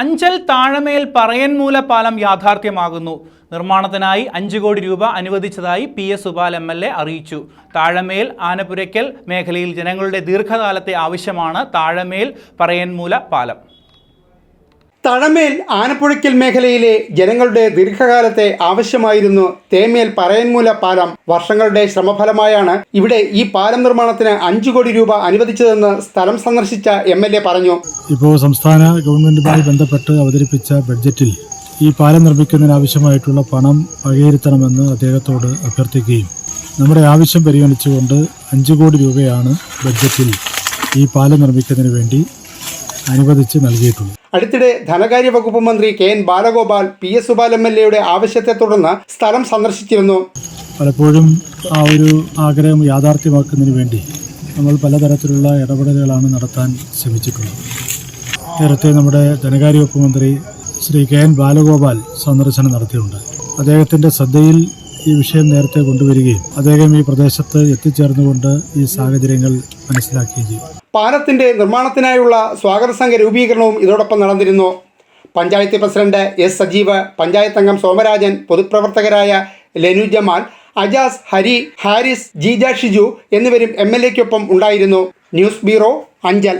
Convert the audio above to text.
അഞ്ചൽ താഴമേൽ പറയൻമൂല പാലം യാഥാർത്ഥ്യമാകുന്നു. നിർമ്മാണത്തിനായി അഞ്ച് കോടി രൂപ അനുവദിച്ചതായി P S Supal M L A അറിയിച്ചു. താഴമേൽ ആനപുരയ്ക്കൽ മേഖലയിൽ ജനങ്ങളുടെ ദീർഘകാലത്തെ ആവശ്യമാണ് താഴമേൽ പറയൻമൂല പാലം തഴമേൽ ആനപ്പുഴയ്ക്കൽ മേഖലയിലെ ജനങ്ങളുടെ ദീർഘകാലത്തെ ആവശ്യമായിരുന്നു തേമേൽ പറയൻമൂല പാലം. വർഷങ്ങളുടെ ശ്രമഫലമായാണ് ഇവിടെ ഈ പാലം നിർമ്മാണത്തിന് അഞ്ചു കോടി രൂപ അനുവദിച്ചതെന്ന് സ്ഥലം സന്ദർശിച്ച എം പറഞ്ഞു. ഇപ്പോൾ സംസ്ഥാന ഗവൺമെന്റുമായി ബന്ധപ്പെട്ട് അവതരിപ്പിച്ച ബഡ്ജറ്റിൽ ഈ പാലം നിർമ്മിക്കുന്നതിനാവശ്യമായിട്ടുള്ള പണം വകയിരുത്തണമെന്ന് അദ്ദേഹത്തോട് അഭ്യർത്ഥിക്കുകയും നമ്മുടെ ആവശ്യം പരിഗണിച്ചുകൊണ്ട് അഞ്ച് കോടി രൂപയാണ് ബഡ്ജറ്റിൽ ഈ പാലം നിർമ്മിക്കുന്നതിന് വേണ്ടി അനുവദിച്ച് നൽകിയിട്ടുണ്ട് അടുത്തിടെ ധനകാര്യ വകുപ്പ് മന്ത്രി K N Balagopal P S Supal M L എയുടെ ആവശ്യത്തെ തുടർന്ന് സ്ഥലം സന്ദർശിച്ചിരുന്നു. പലപ്പോഴും ആ ഒരു ആഗ്രഹം യാഥാർത്ഥ്യമാക്കുന്നതിന് വേണ്ടി നമ്മൾ പലതരത്തിലുള്ള ഇടപെടലുകളാണ് നടത്താൻ ശ്രമിച്ചിട്ടുള്ളത്. നേരത്തെ നമ്മുടെ ധനകാര്യ വകുപ്പ് മന്ത്രി ശ്രീ കെ എൻ ബാലഗോപാൽ സന്ദർശനം നടത്തിയിട്ടുണ്ട്. അദ്ദേഹത്തിന്റെ ശ്രദ്ധയിൽ ഈ വിഷയം നേരത്തെ കൊണ്ടുവരികയും അദ്ദേഹം ഈ പ്രദേശത്ത് എത്തിച്ചേർന്നുകൊണ്ട് ഈ സാഹചര്യങ്ങൾ മനസ്സിലാക്കുകയും ചെയ്യും. പാലത്തിന്റെ നിർമ്മാണത്തിനായുള്ള സ്വാഗത സംഘ രൂപീകരണവും ഇതോടൊപ്പം നടന്നിരുന്നു. പഞ്ചായത്ത് പ്രസിഡന്റ് എസ് സജീവ് പഞ്ചായത്ത് അംഗം സോമരാജൻ പൊതുപ്രവർത്തകരായ ലെനു ജമാൽ അജാസ് ഹരി ഹാരിസ് ജീജ ഷിജു എന്നിവരും എം എൽ എക്കൊപ്പം ഉണ്ടായിരുന്നു. News bureau Anchal.